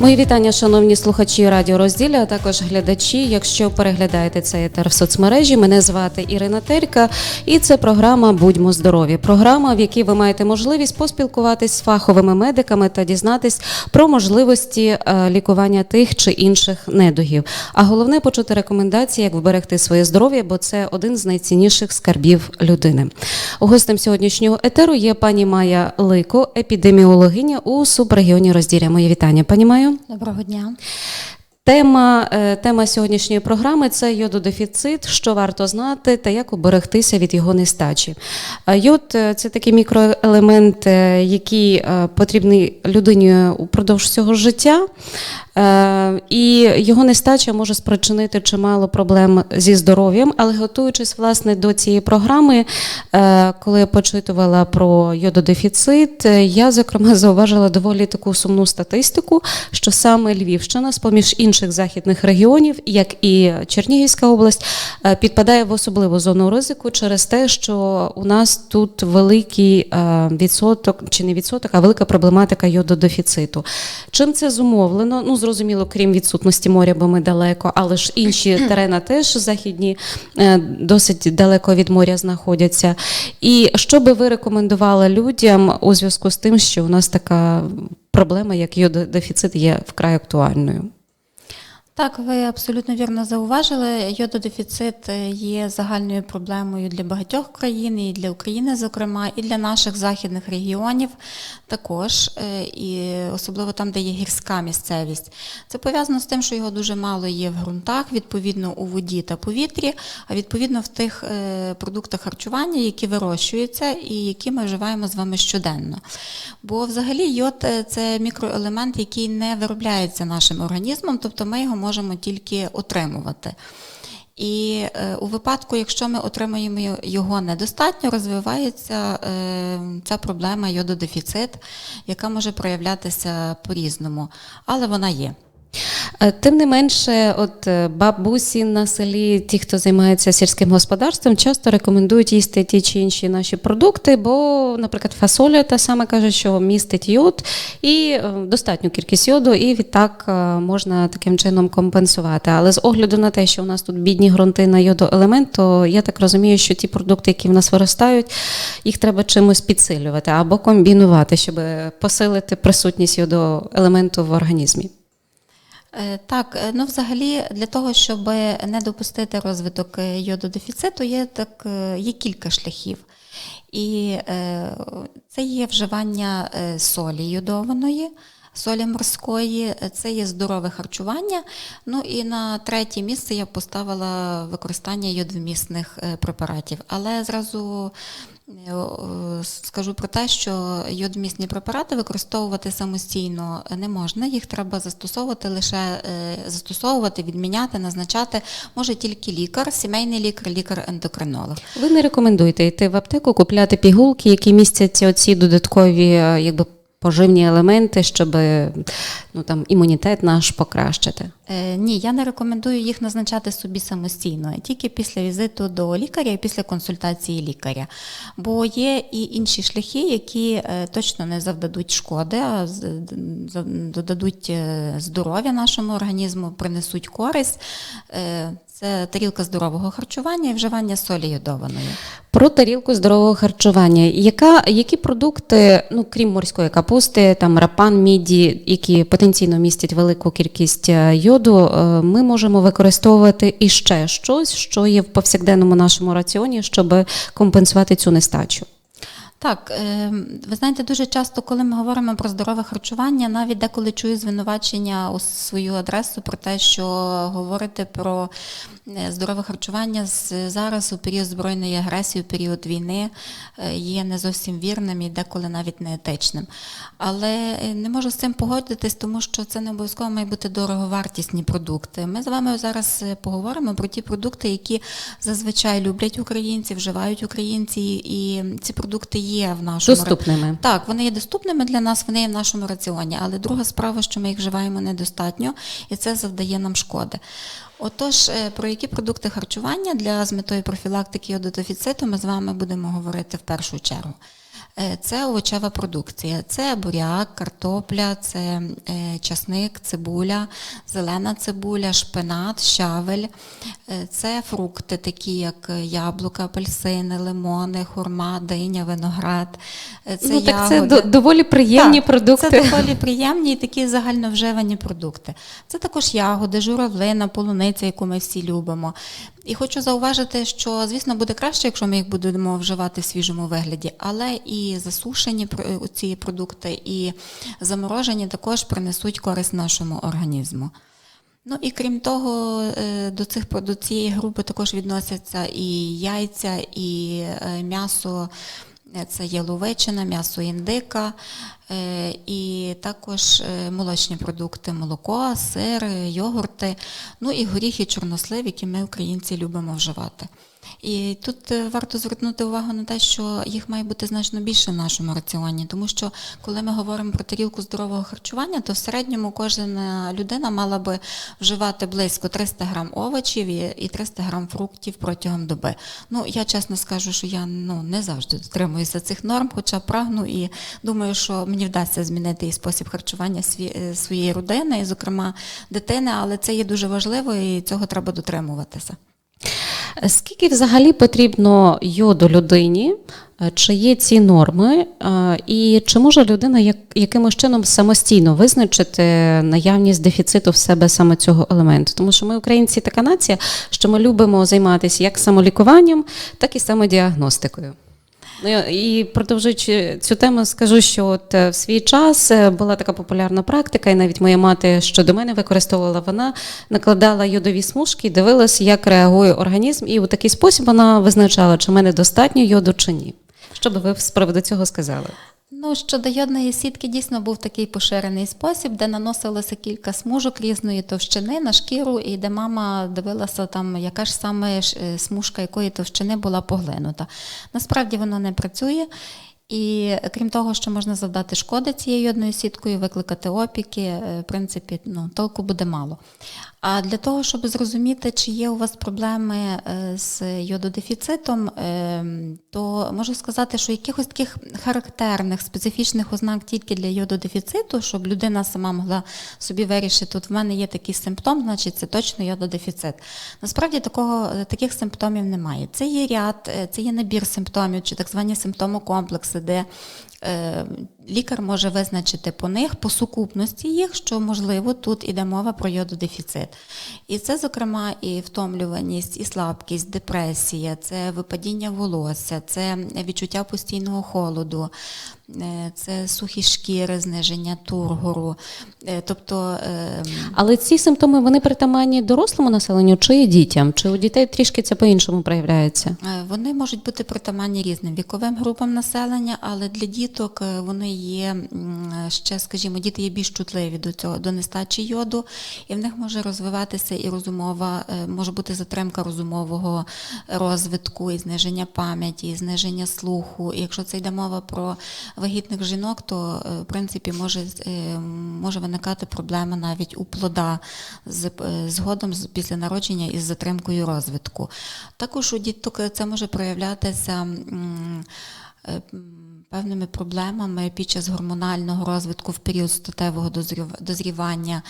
Мої вітання, шановні слухачі радіо розділля, а також глядачі. Якщо переглядаєте цей етер в соцмережі, мене звати Ірина Терка, і це програма Будьмо здорові. Програма, в якій ви маєте можливість поспілкуватись з фаховими медиками та дізнатись про можливості е, лікування тих чи інших недугів. А головне почути рекомендації, як вберегти своє здоров'я, бо це один з найцінніших скарбів людини. Гостем сьогоднішнього етеру є пані Майя Лико, епідеміологиня у субрегіоні розділля. Мої вітання, пані Майю. Доброго дня. Тема, е, тема сьогоднішньої програми це йододефіцит, що варто знати та як оберегтися від його нестачі. Йод е, це такий мікроелемент, е, який потрібний людині упродовж всього життя. Е, І його нестача може спричинити чимало проблем зі здоров'ям, але готуючись власне до цієї програми, е, коли я почитувала про йододефіцит, е, я зокрема зауважила доволі таку сумну статистику, що саме Львівщина, з поміж інших західних регіонів, як і Чернігівська область, підпадає в особливу зону ризику через те, що у нас тут великий відсоток, чи не відсоток, а велика проблематика йододефіциту. Чим це зумовлено? Ну, зрозуміло, крім відсутності моря, бо ми далеко, але ж інші терени теж західні е, досить далеко від моря знаходяться. І що би ви рекомендували людям у зв'язку з тим, що у нас така проблема, як йододефіцит, є вкрай актуальною? Так, ви абсолютно вірно зауважили. Йододефіцит е, є загальною проблемою для багатьох країн, і для України, зокрема, і для наших західних регіонів також, е, і особливо там, де є гірська місцевість. Це пов'язано з тим, що його дуже мало є в ґрунтах, відповідно у воді та повітрі, а відповідно в тих е, продуктах харчування, які вирощуються і які ми вживаємо з вами щоденно. Бо взагалі йод це мікроелемент, який не виробляється нашим організмом, тобто ми його можемо тільки отримувати. І е, у випадку, якщо ми отримуємо його недостатньо, розвивається е, ця проблема йододефіцит, яка може проявлятися по-різному, але вона є. Е, Тим не менше, от е, бабусі на селі, ті, хто займається сільським господарством, часто рекомендують їсти ті чи інші наші продукти, бо, наприклад, фасоля та саме каже, що містить йод і е, достатню кількість йоду, і відтак можна таким чином компенсувати. Але з огляду на те, що у нас тут бідні ґрунти на йодоелемент, то я так розумію, що ті продукти, які в нас виростають, їх треба чимось підсилювати або комбінувати, щоб посилити присутність йодоелементу в організмі. Е, Так, е, ну взагалі для того, щоб не допустити розвиток е, йододефіциту, є так є кілька шляхів. І це є вживання солі йодованої, солі морської, це є здорове харчування. Ну і на третє місце я поставила використання йодвмісних препаратів. Але зразу скажу про те, що йодмісні препарати використовувати самостійно не можна. Їх треба застосовувати лише е, застосовувати, відміняти, назначати може тільки лікар, сімейний лікар, лікар-ендокринолог. Ви не рекомендуєте йти в аптеку, купляти пігулки, які містять оці додаткові е, якби, поживні елементи, щоб ну, там, імунітет наш покращити. Е, ні, я не рекомендую їх назначати собі самостійно, тільки після візиту до лікаря і після консультації лікаря. Бо є і інші шляхи, які е, точно не завдадуть шкоди, а додадуть е, здоров'я нашому організму, принесуть користь. Е, Це тарілка здорового харчування і вживання солі йодованої. Про тарілку здорового харчування. Яка, які продукти, ну крім морської капусти, там рапан, міді, які потенційно містять велику кількість е, йоду, е, ми можемо використовувати і ще щось, що є в повсякденному нашому раціоні, щоб компенсувати цю нестачу. Так, е, ви знаєте, дуже часто, коли ми говоримо про здорове харчування, навіть деколи чую звинувачення у свою адресу про те, що говорити про е, здорове харчування зараз у період збройної агресії, у період війни е, є не зовсім вірним і деколи навіть неетичним. Але е, не можу з цим погодитись, тому що це не обов'язково має бути дороговартісні продукти. Ми з вами зараз поговоримо про ті продукти, які зазвичай люблять українці, вживають українці, і ці продукти є в нашому Доступними. так, вони є доступними для нас, вони є в нашому раціоні. Але друга справа, що ми їх вживаємо недостатньо, і це завдає нам шкоди. Отож, е, про які продукти харчування для з метою профілактики йододефіциту ми з вами будемо говорити в першу чергу. Е, Це овочева продукція. Це буряк, картопля, це е, часник, цибуля, зелена цибуля, шпинат, щавель. Е, Це фрукти, такі як яблука, апельсини, лимони, хурма, диня, виноград. Це ну, так це ягоди. до- доволі приємні Так, продукти. Це доволі приємні і такі загальновживані продукти. Це також ягоди, журавлина, полуниця, яку ми всі любимо. І хочу зауважити, що, звісно, буде краще, якщо ми їх будемо вживати в свіжому вигляді, але і засушені ці продукти, і заморожені також принесуть користь нашому організму. Ну і крім того, е, до цих до цієї групи також відносяться і яйця, і е, м'ясо. Е, Це яловичина, м'ясо індика, е, і також е, молочні продукти, молоко, сир, йогурти, ну і горіхи, чорнослив, які ми, українці, любимо вживати. І тут е, варто звернути увагу на те, що їх має бути значно більше в нашому раціоні, тому що коли ми говоримо про тарілку здорового харчування, то в середньому кожна людина мала би вживати близько 300 грам овочів і і 300 грам фруктів протягом доби. Ну я чесно скажу, що я ну не завжди дотримуюся цих норм, хоча прагну і думаю, що мені вдасться змінити і спосіб харчування е, своєї родини, і, зокрема дитини, але це є дуже важливо і цього треба дотримуватися. Скільки взагалі потрібно йоду людині? Е, Чи є ці норми, Е, і чи може людина як, якимось чином самостійно визначити наявність дефіциту в себе саме цього елементу? Тому що ми, українці, така нація, що ми любимо займатися як самолікуванням, так і самодіагностикою. Ну і продовжуючи цю тему, скажу, що от е, в свій час е, була така популярна практика, і навіть моя мати, щодо мене використовувала, вона накладала йодові смужки і дивилась, як реагує організм, і у такий спосіб вона визначала, чи в мене достатньо йоду чи ні. Що би ви з приводу цього сказали? Ну, щодо йодної сітки дійсно був такий поширений спосіб, де наносилося кілька смужок різної товщини на шкіру, і де мама дивилася там, яка ж саме е, смужка якої товщини була поглинута. Насправді воно не працює. І крім того, що можна завдати шкоди цією йодною сіткою, викликати опіки, е, в принципі, ну, толку буде мало. А для того, щоб зрозуміти, чи є у вас проблеми е, з йододефіцитом, е, то можу сказати, що якихось таких характерних специфічних ознак тільки для йододефіциту, щоб людина сама могла собі вирішити, тут в мене є такий симптом, значить це точно йододефіцит. Насправді такого, е, таких симптомів немає. Це є ряд, е, це є набір симптомів чи так звані симптомокомплекси, де лікар може визначити по них, по сукупності їх, що можливо тут іде мова про йододефіцит. І це, зокрема, і втомлюваність, і слабкість, депресія, це випадіння волосся, це відчуття постійного холоду, це сухі шкіри, зниження тургору. Е, Тобто е, Але ці симптоми вони притаманні дорослому населенню чи дітям? Чи у дітей трішки це по-іншому проявляється? Е, Вони можуть бути притаманні різним віковим групам населення, але для діток е, вони є ще, скажімо, діти є більш чутливі до цього до нестачі йоду, і в них може розвиватися і розумова, е, може бути затримка розумового розвитку, і зниження пам'яті, і зниження слуху. І якщо це йде мова про вагітних жінок, то е, в принципі може, е, може виникати проблема навіть у плода з е, згодом після народження із затримкою розвитку. Також у діток це може проявлятися. Певними проблемами під час гормонального розвитку в період статевого дозрівання,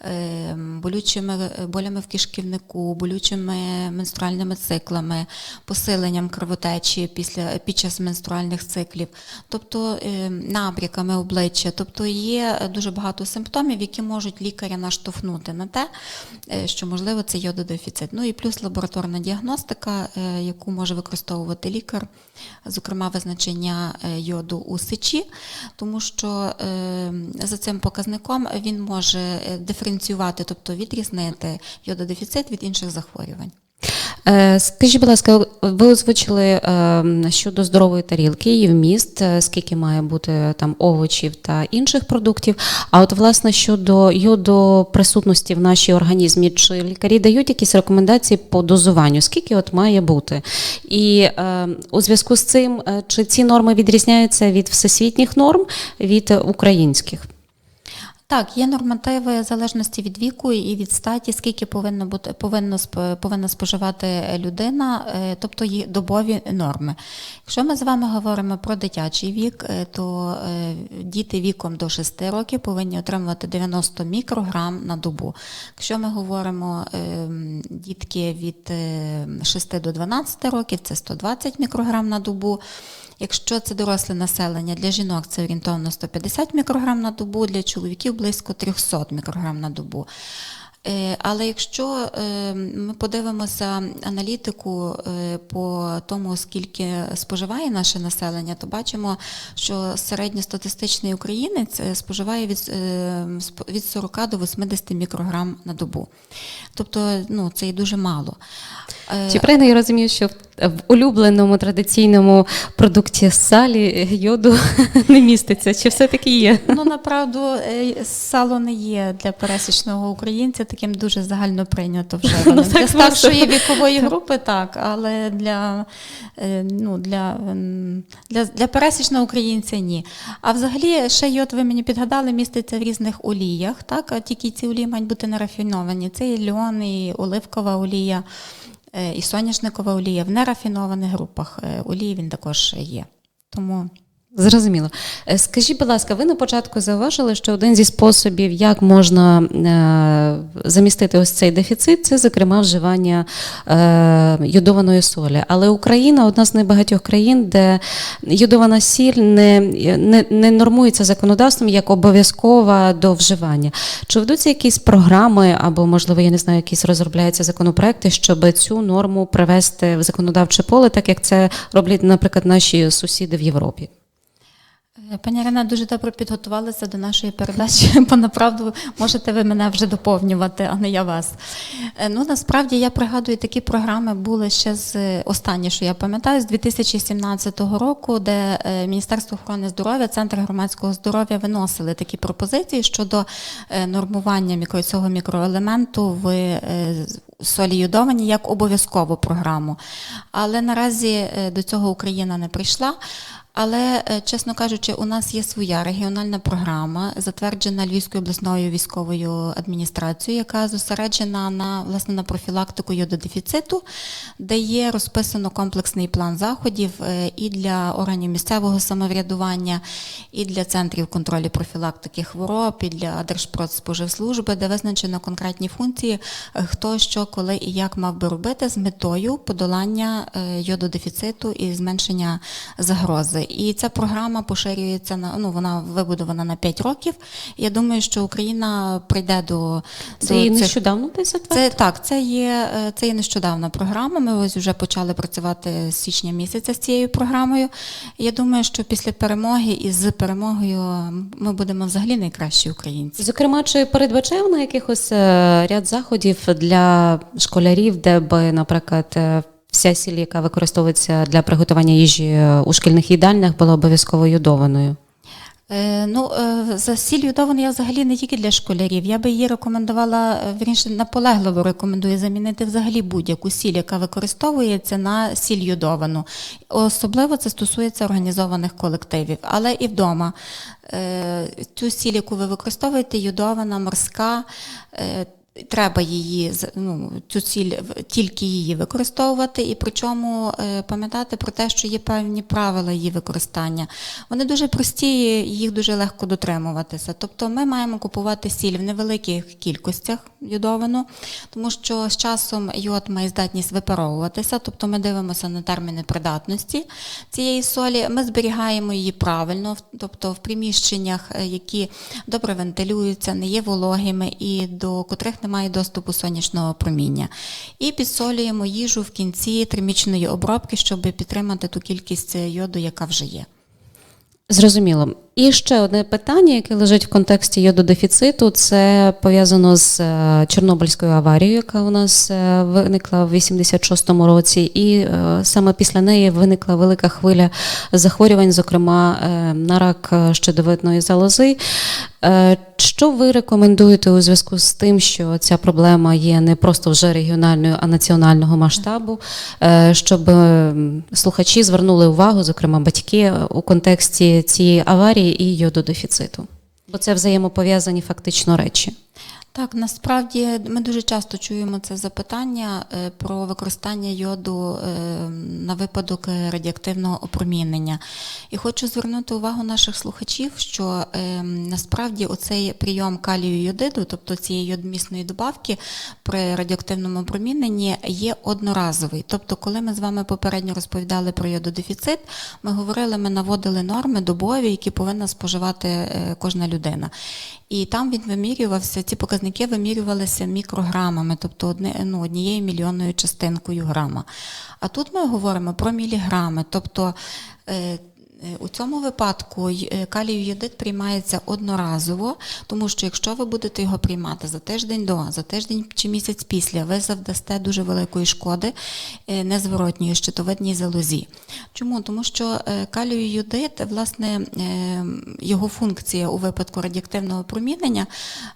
е, болючими болями в кишківнику, болючими менструальними циклами, посиленням кровотечі після під час менструальних циклів, тобто е, набряками обличчя. Тобто є дуже багато симптомів, які можуть лікаря наштовхнути на те, е, що можливо це йододефіцит. Ну і плюс лабораторна діагностика, е, яку може використовувати лікар, зокрема визначення е, йоду у сечі, тому що е, за цим показником він може е, диференціювати, тобто відрізнити йододефіцит від інших захворювань. Е, Скажіть, будь ласка, ви озвучили е, щодо здорової тарілки, її вміст, е, скільки має бути там овочів та інших продуктів. А от власне щодо йоду присутності в нашій організмі, чи лікарі дають якісь рекомендації по дозуванню, скільки от має бути? І у зв'язку з цим, чи ці норми відрізняються від всесвітніх норм від українських? Так, є нормативи в залежності від віку і від статі, скільки повинно бути повинно повинна споживати людина, е, тобто є добові норми. Якщо ми з вами говоримо про дитячий вік, е, то е, діти віком до 6 років повинні отримувати 90 мікрограм на добу. Якщо ми говоримо е, дітки від е, 6 до 12 років, це 120 мікрограм на добу. Якщо це доросле населення, для жінок це орієнтовно 150 мікрограм на добу, для чоловіків близько 300 мікрограм на добу. Е, Але якщо е, ми подивимося аналітику е, по тому, скільки споживає наше населення, то бачимо, що середньостатистичний українець споживає від, е, сп- від 40 до 80 мікрограм на добу. Тобто ну, це і дуже мало. Чи правильно я розумію, що в, улюбленому традиційному продукті салі йоду не міститься? Чи все-таки є? Ну, направду, е, сало не є для пересічного українця таким дуже загально прийнято вже. Ну, для старшої вікової групи так, але для, е, ну, для, ем, для, для пересічного українця ні. А взагалі, ще йод, ви мені підгадали, міститься в різних оліях, так? тільки ці олії мають бути не рафіновані. Це і льон, і оливкова олія, і соняшникова олія. В нерафінованих групах е, олії він також є. Тому Зрозуміло. Е, Скажіть, будь ласка, ви на початку зауважили, що один зі способів, як можна е, замістити ось цей дефіцит, це, зокрема, вживання е, йодованої солі. Але Україна одна з небагатьох країн, де йодована сіль не, не, не нормується законодавством як обов'язкова до вживання. Чи ведуться якісь програми або, можливо, я не знаю, якісь розробляються законопроекти, щоб цю норму привести в законодавче поле, так як це роблять, наприклад, наші сусіди в Європі? Е, Пані Ірина, дуже добре підготувалися до нашої передачі, бо направду можете ви мене вже доповнювати, а не я вас. Е, Ну насправді я пригадую, такі програми були ще з е, останні, що я пам'ятаю, з 2017 року, де Міністерство охорони здоров'я, Центр громадського здоров'я виносили такі пропозиції щодо нормування мікро, цього мікроелементу в солі йодовані як обов'язкову програму. Але наразі до цього Україна не прийшла. Але, е, чесно кажучи, у нас є своя регіональна програма, затверджена Львівською обласною військовою адміністрацією, яка зосереджена на власне на профілактику йододефіциту, де є розписано комплексний план заходів е, і для органів місцевого самоврядування, і для центрів контролю профілактики хвороб, і для Держпродспоживслужби, де визначено конкретні функції, е, хто що, коли і як мав би робити з метою подолання йододефіциту і зменшення загрози. І ця програма поширюється на ну вона вибудована на 5 років. Я думаю, що Україна прийде до, Це до цих нещодавно десь це так, це є, е, це є нещодавна програма. Ми ось вже почали працювати з січня місяця з цією програмою. Я думаю, що після перемоги і з перемогою ми будемо взагалі найкращі українці. Зокрема, чи передбачає вона якихось е, ряд заходів для школярів, де би, наприклад, е, вся сіль, яка використовується для приготування їжі е, у шкільних їдальнях, була обов'язково йодованою? Е, Ну, е, за сіль йодовану я взагалі не тільки для школярів. Я би її рекомендувала, вірніше, наполегливо рекомендую замінити взагалі будь-яку сіль, яка використовується на сіль йодовану. Особливо це стосується організованих колективів, але і вдома. Цю сіль, яку ви використовуєте, йодована, морська. Треба її ну, цю ціль тільки її використовувати, і причому е, пам'ятати про те, що є певні правила її використання. Вони дуже прості, їх дуже легко дотримуватися. Тобто ми маємо купувати сіль в невеликих кількостях йодовану, тому що з часом йод має здатність випаровуватися, тобто ми дивимося на терміни придатності цієї солі. Ми зберігаємо її правильно, тобто в приміщеннях, е, які добре вентилюються, не є вологими і до котрих немає доступу сонячного проміння. І підсолюємо їжу в кінці термічної обробки, щоб підтримати ту кількість йоду, яка вже є. Зрозуміло. І ще одне питання, яке лежить в контексті йододефіциту, це пов'язано з е, Чорнобильською аварією, яка у нас е, виникла в 86-му році, і е, саме після неї виникла велика хвиля захворювань, зокрема на рак щитовидної залози. Що ви рекомендуєте у зв'язку з тим, що ця проблема є не просто вже регіональною, а національного масштабу, щоб слухачі звернули увагу, зокрема батьки, у контексті цієї аварії і йододефіциту? Бо це взаємопов'язані фактично речі. Так, насправді ми дуже часто чуємо це запитання е, про використання йоду е, на випадок е, радіоактивного опромінення. І хочу звернути увагу наших слухачів, що е, насправді оцей прийом калію йодиду, тобто цієї йодмісної добавки при радіоактивному опроміненні, є одноразовий. Тобто, коли ми з вами попередньо розповідали про йододефіцит, ми говорили, ми наводили норми добові, які повинна споживати кожна людина. І там він вимірювався, ці показники вимірювалися мікрограмами, тобто ну, однією мільйонною частинкою грама. А тут ми говоримо про міліграми, тобто е, у цьому випадку е, калію йодид приймається одноразово, тому що якщо ви будете його приймати за тиждень до, за тиждень чи місяць після, ви завдасте дуже великої шкоди е, незворотньої щитовидній залозі. Чому? Тому що е, калію йодид, власне, е, його функція у випадку радіоактивного промінення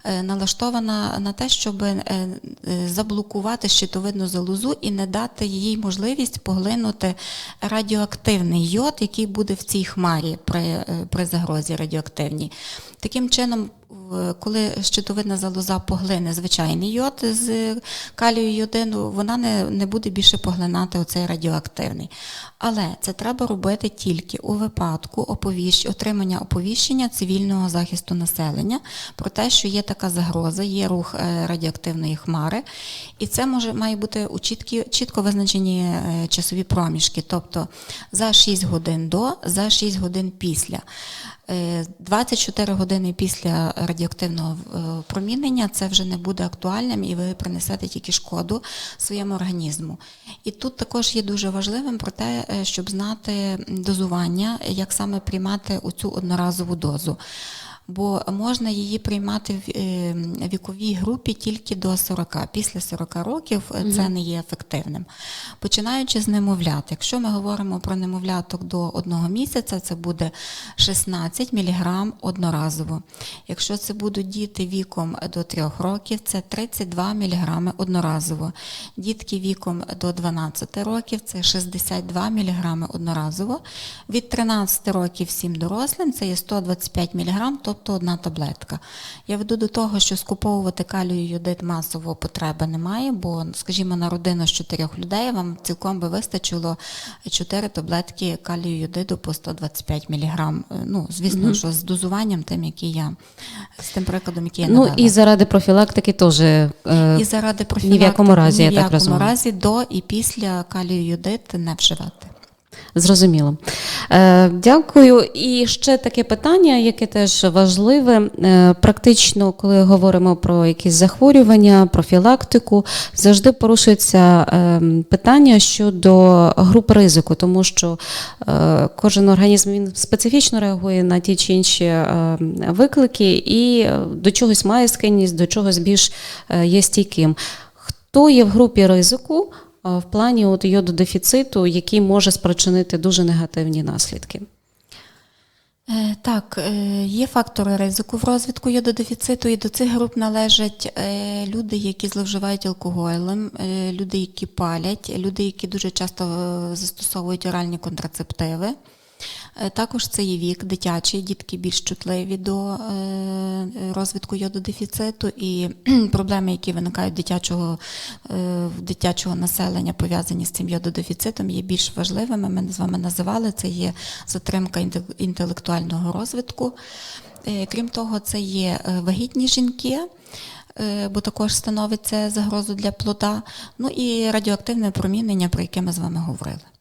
е, налаштована на те, щоб е, е, заблокувати щитовидну залозу і не дати їй можливість поглинути радіоактивний йод, який буде в цій хмарі при, е, при загрозі радіоактивній. Таким чином, коли щитовидна залоза поглине звичайний йод з калію йодину, вона не, не буде більше поглинати оцей радіоактивний. Але це треба робити тільки у випадку оповіщ, отримання оповіщення цивільного захисту населення про те, що є така загроза, є рух е, радіоактивної хмари, і це може має бути у чіткі, чітко визначені е, часові проміжки, тобто за 6 годин до, за 6 годин після. Е, 24 години після радіоактивного е, промінення це вже не буде актуальним і ви принесете тільки шкоду своєму організму. І тут також є дуже важливим про те, е, щоб знати дозування, як саме приймати оцю одноразову дозу. Бо можна її приймати в е, віковій групі тільки до 40. Після 40 років е, це не є ефективним. Починаючи з немовлят, якщо ми говоримо про немовляток до одного місяця, це буде 16 мг одноразово. Якщо це будуть діти віком до 3 років, це 32 мг одноразово. Дітки віком до 12 років це 62 мг одноразово. Від 13 років всім дорослим це є 125 мг, тобто одна таблетка. Я веду до того, що скуповувати калію йодид масово потреби немає, бо, скажімо, на родину з 4 людей вам цілком би вистачило 4 таблетки калію йодиду по 125 мг. Ну, звісно, що з дозуванням тим, який я з тим прикладом, який я Ну навела. і заради профілактики теж. е, І заради ні в якому разі, ні в так якому розумію. разі до і після калію йодид не вживати. Зрозуміло. Е, дякую. І ще таке питання, яке теж важливе. Е, практично, коли говоримо про якісь захворювання, профілактику, завжди порушується е, питання щодо груп ризику, тому що е, кожен організм він специфічно реагує на ті чи інші е, виклики і е, до чогось має схильність, до чогось більш е, є стійким. Хто є в групі ризику? А, в плані от йододефіциту, який може спричинити дуже негативні наслідки. Е, Так, е, є фактори ризику в розвитку йододефіциту, і до цих груп належать е, люди, які зловживають алкоголем, е, люди, які палять, люди, які дуже часто е, застосовують оральні контрацептиви. Е, Також це є вік дитячий, дітки більш чутливі до е, розвитку йододефіциту і проблеми, які виникають дитячого, е, дитячого населення, пов'язані з цим йододефіцитом, є більш важливими. Ми з вами називали це є затримка інтелектуального розвитку. Крім того, це є вагітні жінки. Бо також становить це загрозу для плода, ну і радіоактивне промінення, про яке ми з вами говорили.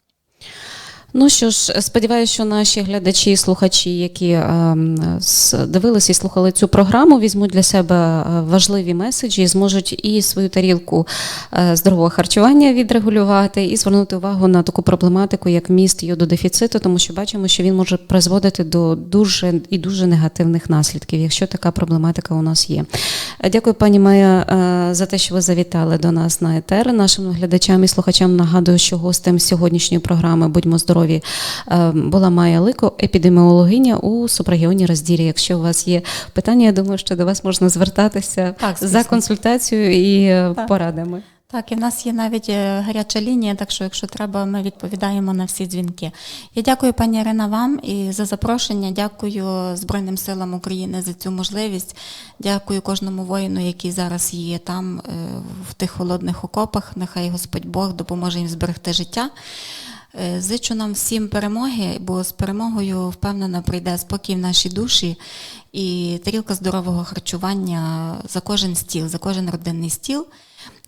Ну що ж, сподіваюся, що наші глядачі і слухачі, які е, дивилися і слухали цю програму, візьмуть для себе е, важливі меседжі і зможуть і свою тарілку е, здорового харчування відрегулювати, і звернути увагу на таку проблематику, як міст йододефіциту, тому що бачимо, що він може призводити до дуже і дуже негативних наслідків, якщо така проблематика у нас є. Дякую, пані Майя, за те, що ви завітали до нас на етер. Нашим глядачам і слухачам нагадую, що гостем сьогоднішньої програми Будьмо здорові е, була Майя Лико, епідеміологиня у субрегіоні Розділі. Якщо у вас є питання, я думаю, що до вас можна звертатися Так, за консультацією і е, Так. порадами. Так, і в нас є навіть е, гаряча лінія, так що, якщо треба, ми відповідаємо на всі дзвінки. Я дякую, пані Ірина, вам і за запрошення. Дякую Збройним силам України за цю можливість. Дякую кожному воїну, який зараз є там, в тих холодних окопах. Нехай Господь Бог допоможе їм зберегти життя. Е, Зичу нам всім перемоги, бо з перемогою впевнено прийде спокій в нашій душі і тарілка здорового харчування за кожен стіл, за кожен родинний стіл.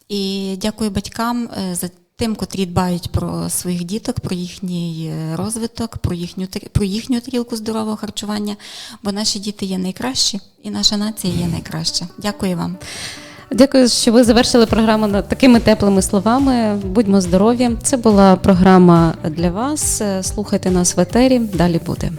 І дякую батькам е, за тим, котрі дбають про своїх діток, про їхній е, розвиток, про їхню про їхню тарілку здорового харчування. Бо наші діти є найкращі, і наша нація є найкраща. Дякую вам. Дякую, що ви завершили програму такими теплими словами. Будьмо здорові. Це була програма для вас. Слухайте нас в етері. Далі буде.